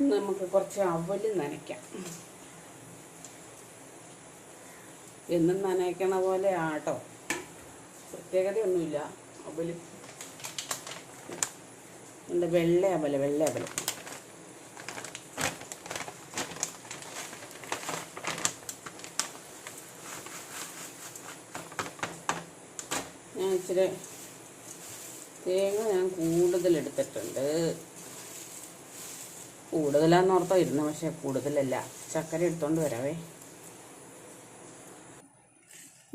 നമുക്ക് കുറച്ച് അവൽ നനയ്ക്കാം. എന്നും നനയ്ക്കണ പോലെ ആട്ടോ. പ്രത്യേകതയൊന്നുമില്ല. അവൽ. എന്താ വെള്ള അവൽ വെള്ള അവൽ. ഞാൻ ഇച്ചിരി തേങ്ങ ഞാൻ കൂടുതൽ എടുത്തിട്ടുണ്ട് കൂടുതലാന്ന് ഓർത്തോ ഇരുന്ന് പക്ഷെ കൂടുതലല്ല. ശർക്കര എടുത്തോണ്ട് വരാവേ.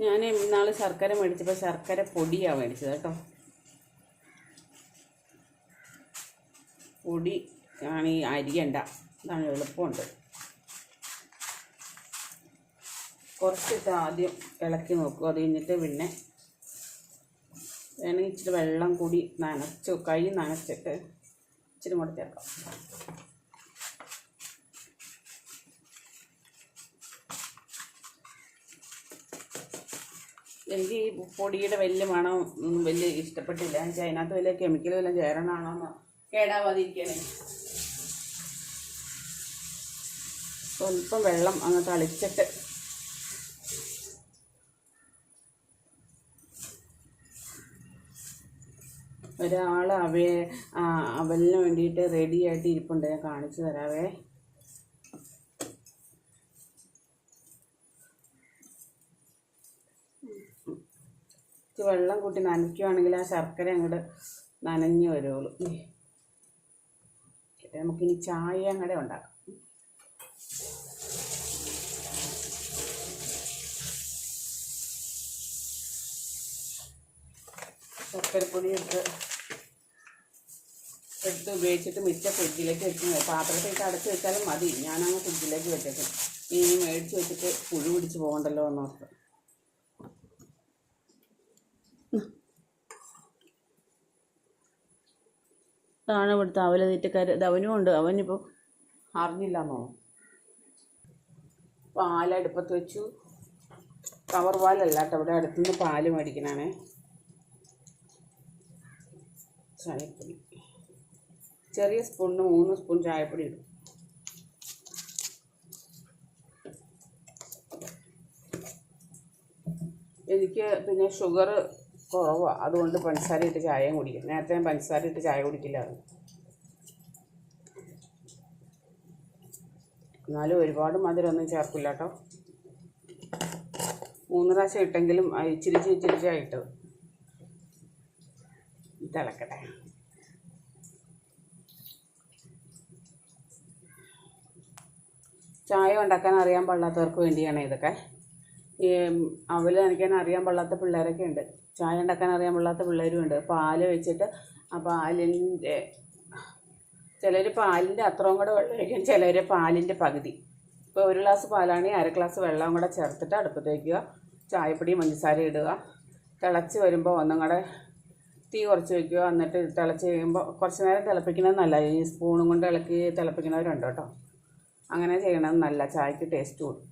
ഞാൻ ഇന്നാൾ ശർക്കര മേടിച്ചപ്പോൾ ശർക്കര പൊടിയാണ് മേടിച്ചത് കേട്ടോ. പൊടി ആണ് ഈ അരിയണ്ട. അതാണ് എളുപ്പമുണ്ട്. കുറച്ചിട്ട് ആദ്യം ഇളക്കി നോക്കും. അത് കഴിഞ്ഞിട്ട് പിന്നെ വേണമെങ്കിൽ ഇച്ചിരി വെള്ളം കൂടി നനച്ചു കൈ നനച്ചിട്ട് ഇച്ചിരി കൂടെ ചേർക്കാം. എനിക്ക് ഈ പൊടിയുടെ വലിയ മണം വലിയ ഇഷ്ടപ്പെട്ടില്ല. എന്ന് വെച്ചാൽ അതിനകത്ത് വലിയ കെമിക്കൽ വല്ലതും ചേരണമാണോന്ന് കേടാവാതിരിക്കണേ സ്വല്പം വെള്ളം അങ്ങ് തളിച്ചിട്ട്. ഒരാൾ അവയെ അവലിന് വേണ്ടിയിട്ട് റെഡിയായിട്ട് ഇരിപ്പുണ്ട്. ഞാൻ കാണിച്ചു തരാവേ. ഇച്ചിരി വെള്ളം കൂട്ടി നനയ്ക്കുവാണെങ്കിൽ ആ ശർക്കര അങ്ങോട്ട് നനഞ്ഞു വരുള്ളൂ നമുക്കിനി ചായ അങ്ങടെ ഉണ്ടാക്കാം. ശർക്കരപ്പൊടി എടുത്ത് എടുത്ത് ഉപയോഗിച്ചിട്ട് മിച്ച ഫ്രിഡ്ജിലേക്ക് വെച്ച് പാത്രത്തിലേക്ക് അടച്ച് വെച്ചാലും മതി. ഞാനങ്ങ് ഫ്രിഡ്ജിലേക്ക് വെച്ചേക്കും. ഇനി മേടിച്ച് വെച്ചിട്ട് പുഴു പിടിച്ച് പോകണ്ടല്ലോ എന്നോർത്ത് ഇതാണ് ഇവിടുത്തെ അവല തീറ്റക്കാർ ഇത് അവനും ഉണ്ട്. അവനിപ്പോൾ അറിഞ്ഞില്ല എന്നോ പാലടുപ്പത്ത് വെച്ചു. കവർ പാലല്ല കേട്ടോ ഇവിടെ അടുത്തുനിന്ന് പാൽ മേടിക്കണേ ചായപ്പൊടി. ചെറിയ സ്പൂണിന് മൂന്ന് സ്പൂൺ ചായപ്പൊടി ഇടും. എനിക്ക് പിന്നെ ഷുഗർ കുറവാണ് അതുകൊണ്ട് പഞ്ചസാര ഇട്ട് ചായയും കുടിക്കും. നേരത്തെ ഞാൻ പഞ്ചസാര ഇട്ട് ചായ കുടിക്കില്ലായിരുന്നു. എന്നാലും ഒരുപാട് മധുരമൊന്നും ചേർക്കില്ല കേട്ടോ മൂന്ന് പ്രാവശ്യം ഇട്ടെങ്കിലും ഇച്ചിരി ഇച്ചിരി ഇച്ചിരി ഇട്ടത്. തിളക്കട്ടെ. ചായ ഉണ്ടാക്കാൻ അറിയാൻ പാടില്ലാത്തവർക്ക് വേണ്ടിയാണ് ഇതൊക്കെ. ഈ അവൽ നനയ്ക്കാൻ അറിയാൻ പാടില്ലാത്ത പിള്ളേരൊക്കെ ഉണ്ട്. ചായ ഉണ്ടാക്കാൻ അറിയാൻ പാടില്ലാത്ത പിള്ളേരും ഉണ്ട്. പാൽ വെച്ചിട്ട് ആ പാലിന്റെ ചിലർ പാലിന്റെ അത്രയും കൂടെ വെള്ളം ഒഴിക്കും ചിലർ പാലിന്റെ പകുതി. ഇപ്പോൾ ഒരു ഗ്ലാസ് പാലാണെങ്കിൽ അര ഗ്ലാസ് വെള്ളം കൂടെ ചേർത്തിട്ട് അടുപ്പത്ത് വയ്ക്കുക ചായപ്പൊടി പഞ്ചസാര ഇടുക. തിളച്ച് വരുമ്പോൾ ഒന്നും കൂടെ തീ കുറച്ച് വയ്ക്കുക എന്നിട്ട് തിളച്ച് കഴിയുമ്പോൾ കുറച്ച് നേരം തിളപ്പിക്കുന്നത് നല്ല ഈ സ്പൂണും കൊണ്ട് ഇളക്കി തിളപ്പിക്കുന്നവരുണ്ട് കേട്ടോ. അങ്ങനെ ചെയ്യണത് നല്ല ചായക്ക് ടേസ്റ്റ് കൂടും.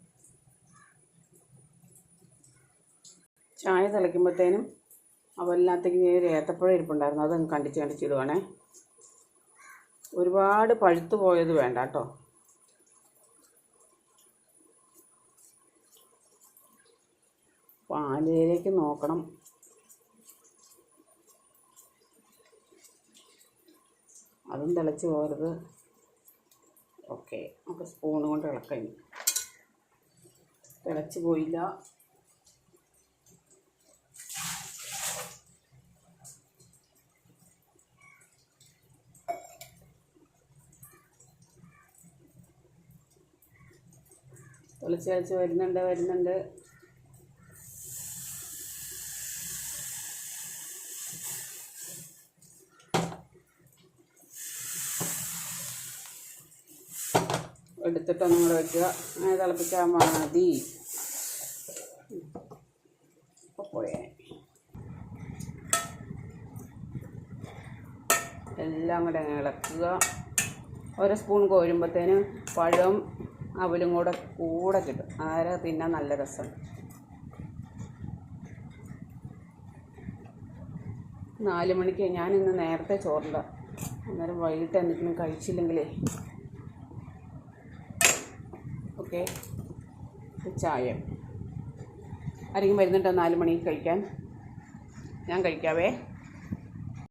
ചായ തിളയ്ക്കുമ്പോഴത്തേനും അവല്ലാത്തേക്ക് ഒരു ഏത്തപ്പഴം ഇരിപ്പുണ്ടായിരുന്നു. അത് കണ്ടിച്ച് കണ്ടിച്ചിടുവാണേ ഒരുപാട് പഴുത്തു പോയത് വേണ്ട കേട്ടോ. പാലിലേക്ക് നോക്കണം. അതും തിളച്ച് പോകരുത്. ഓക്കെ. നമുക്ക് സ്പൂൺ കൊണ്ട് ഇളക്കാം തിളച്ച് പോയില്ല. തിളച്ച് കളിച്ച് വരുന്നുണ്ട് വരുന്നുണ്ട്. എടുത്തിട്ട് ഒന്നും കൂടെ വെക്കുക. അങ്ങനെ തിളപ്പിച്ചാൽ മതി. എല്ലാം കൂടെ ഇളക്കുക. ഒരു സ്പൂൺ കോരുമ്പോഴത്തേന് പഴം അവലും കൂടെ കൂടെ കിട്ടും. അന്നേരം തിന്നാൻ നല്ല രസം? നാല് മണിക്ക് ഞാനിന്ന് നേരത്തെ ചോറില്ല. അന്നേരം വൈകിട്ട് എന്തെങ്കിലും കഴിച്ചില്ലെങ്കിലേ. ഓക്കെ. ചായ. ആരെങ്കിലും വരുന്നുണ്ടോ നാല് മണിക്ക് കഴിക്കാൻ? ഞാൻ കഴിക്കാവേ.